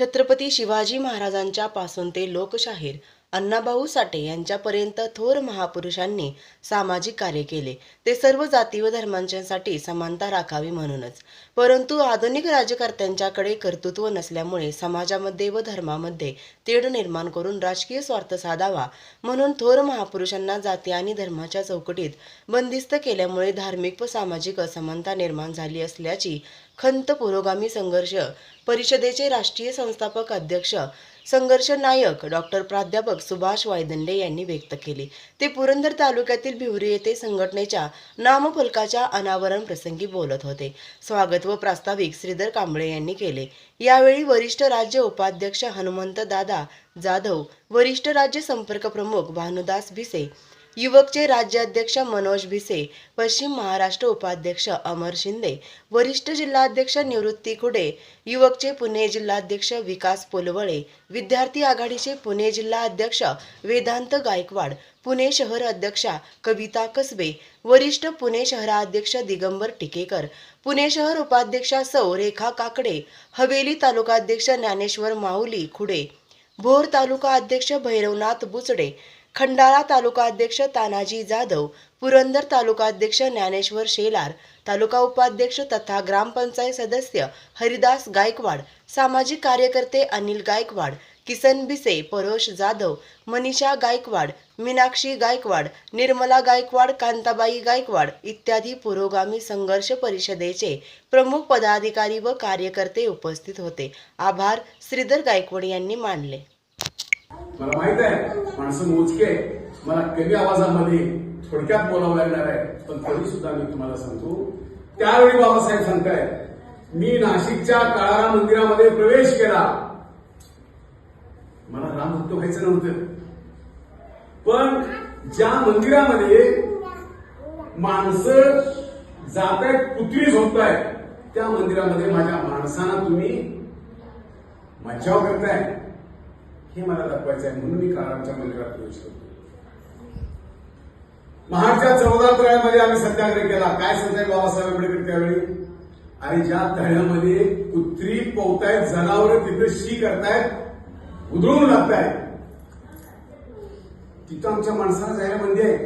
छत्रपती शिवाजी महाराजांच्या पासून ते लोकशाहीर अण्णाभाऊ साठे यांच्यापर्यंत थोर महापुरुषांनी सामाजिक कार्य केले. ते सर्व जाती व धर्मांच्यासाठी समानता राखावी म्हणूनच. परंतु आधुनिक राज्यकर्त्यांच्याकडे कर्तृत्व नसल्यामुळे समाजामध्ये व धर्मामध्ये तेढ निर्माण करून राजकीय स्वार्थ साधावा म्हणून थोर महापुरुषांना जाती आणि धर्माच्या चौकटीत बंदिस्त केल्यामुळे धार्मिक व सामाजिक असमानता निर्माण झाली असल्याची खंत पुरोगामी संघर्ष परिषदेचे राष्ट्रीय संस्थापक अध्यक्ष संघर्ष नायक डॉक्टर प्राध्यापक सुभाष वायदंडे यांनी व्यक्त केले. ते पुरंदर तालुक्यातील भिवरी येथे संघटनेच्या नामफलकाच्या अनावरण प्रसंगी बोलत होते. स्वागत व प्रास्ताविक श्रीधर कांबळे यांनी केले. यावेळी वरिष्ठ राज्य उपाध्यक्ष हनुमंत दादा जाधव वरिष्ठ राज्य संपर्क प्रमुख भानुदास भिसे युवकचे राज्याध्यक्ष मनोज भिसे पश्चिम महाराष्ट्र उपाध्यक्ष अमर शिंदे वरिष्ठ जिल्हाध्यक्ष निवृत्ती खुडे युवकचे पुणे जिल्हाध्यक्ष विकास पोलवळे विद्यार्थी आघाडीचे पुणे जिल्हा अध्यक्ष वेदांत गायकवाड पुणे शहर अध्यक्षा कविता कसबे वरिष्ठ पुणे शहराध्यक्ष दिगंबर टिकेकर पुणे शहर उपाध्यक्षा सौ रेखा काकडे हवेली तालुकाध्यक्ष ज्ञानेश्वर माऊली खुडे भोर तालुका अध्यक्ष भैरवनाथ बुचडे खंडाळा तालुका अध्यक्ष तानाजी जाधव पुरंदर तालुका अध्यक्ष ज्ञानेश्वर शेलार तालुका उपाध्यक्ष तथा ग्रामपंचायत सदस्य हरिदास गायकवाड सामाजिक कार्यकर्ते अनिल गायकवाड किसन बिसे परोश जाधव मनीषा गायकवाड मीनाक्षी गायकवाड निर्मला गायकवाड कांताबाई गायकवाड इत्यादी पुरोगामी संघर्ष परिषदेचे प्रमुख पदाधिकारी व कार्यकर्ते उपस्थित होते. आभार. श्रीधर गायकवाड यांनी मानले. मला माहीत आहे माणसं मोजके मला कमी आवाजामध्ये थोडक्यात बोलावं लागणार आहे पण तरी सुद्धा मी तुम्हाला सांगतो त्यावेळी बाबासाहेब सांगताय मी नाशिकच्या काळारा मंदिरामध्ये प्रवेश केला. मला रामभक्त व्हायचं नव्हतं. पण ज्या मंदिरामध्ये माणसं जात आहेत पुतळी झोपतायत त्या मंदिरामध्ये माझ्या माणसांना तुम्ही मज्जाव करताय. हे मला दाखवायचं आहे म्हणून मी काळाच्या मंदिरात प्रवेश करतो. महाडच्या चौदा तळ्यामध्ये आम्ही सत्याग्रह केला. काय सांगताय बाबासाहेब आंबेडकर त्यावेळी? आणि ज्या तळ्यामध्ये कुत्री पोवतायत जनावर तिथं शी करतायत उधळून लागतायत तिथं आमच्या माणसाला जायला म्हणजे